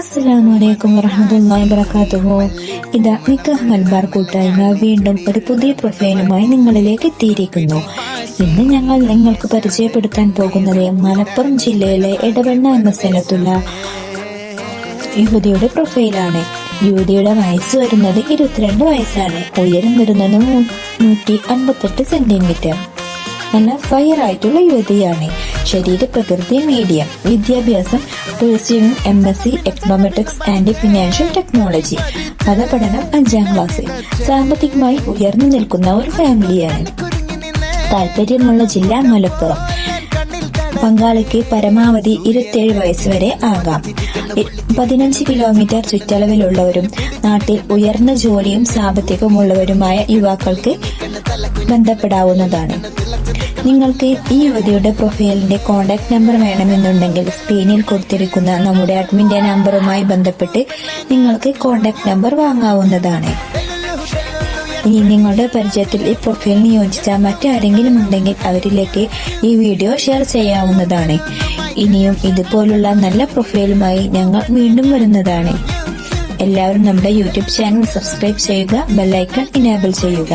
അസ്സലാമു അലൈക്കും വറഹ്മത്തുള്ളാഹി വബറകാതുഹു. ഇതാ നിക്കാഹ് മൽബാർ കൂട്ടായ്മ വീണ്ടും ഒരു പുതിയ പ്രൊഫൈലുമായി നിങ്ങളിലേക്ക് എത്തിയിരിക്കുന്നു. ഇന്ന് ഞങ്ങൾ നിങ്ങൾക്ക് പരിചയപ്പെടുത്താൻ പോകുന്നത് മലപ്പുറം ജില്ലയിലെ എടവണ്ണ എന്ന സ്ഥലത്തുള്ള യുവതിയുടെ പ്രൊഫൈലാണ്. യുവതിയുടെ വയസ്സ് വരുന്നത് ഇരുപത്തിരണ്ട് വയസ്സാണ്. ഉയരം വരുന്നത് നൂറ്റി അൻപത്തെട്ട് സെന്റിമീറ്റർ. നല്ല ഫയർ ആയിട്ടുള്ള യുവതിയാണ്. ശരീരപ്രകൃതി മീഡിയം വിദ്യാഭ്യാസം റിസ്യൂമിംഗ് എംബസി എക്കണോമെറ്റിക്സ് ആൻഡ് ഫിനാൻഷ്യൽ ടെക്നോളജി മതപഠനം അഞ്ചാം ക്ലാസ് സാമ്പത്തികമായി ഉയർന്നു നിൽക്കുന്ന ഒരു ഫാമിലിയാണ് താല്പര്യമുള്ള ജില്ല മലപ്പുറം. പങ്കാളിക്ക് പരമാവധി ഇരുപത്തിയേഴ് വയസ്സ് വരെ ആകാം പതിനഞ്ച് കിലോമീറ്റർ ചുറ്റളവിലുള്ളവരും നാട്ടിൽ ഉയർന്ന ജോലിയും സാമ്പത്തികമുള്ളവരുമായ യുവാക്കൾക്ക് ബന്ധപ്പെടാവുന്നതാണ്. നിങ്ങൾക്ക് ഈ യുവതിയുടെ പ്രൊഫൈലിന്റെ കോൺടാക്ട് നമ്പർ വേണമെന്നുണ്ടെങ്കിൽ സ്ക്രീനിൽ കൊടുത്തിരിക്കുന്ന നമ്മുടെ അഡ്മിന്റെ നമ്പറുമായി ബന്ധപ്പെട്ട് നിങ്ങൾക്ക് കോൺടാക്ട് നമ്പർ വാങ്ങാവുന്നതാണ്. ഇനി നിങ്ങളുടെ പരിചയത്തിൽ ഈ പ്രൊഫൈലിന് യോജിച്ച മറ്റാരെങ്കിലും ഉണ്ടെങ്കിൽ അവരിലേക്ക് ഈ വീഡിയോ ഷെയർ ചെയ്യാവുന്നതാണ്. ഇനിയും ഇതുപോലുള്ള നല്ല പ്രൊഫൈലുമായി ഞങ്ങൾ വീണ്ടും വരുന്നതാണ്. എല്ലാവരും നമ്മുടെ യൂട്യൂബ് ചാനൽ സബ്സ്ക്രൈബ് ചെയ്യുക ബെല്ലൈക്കൺ ഇനേബിൾ ചെയ്യുക.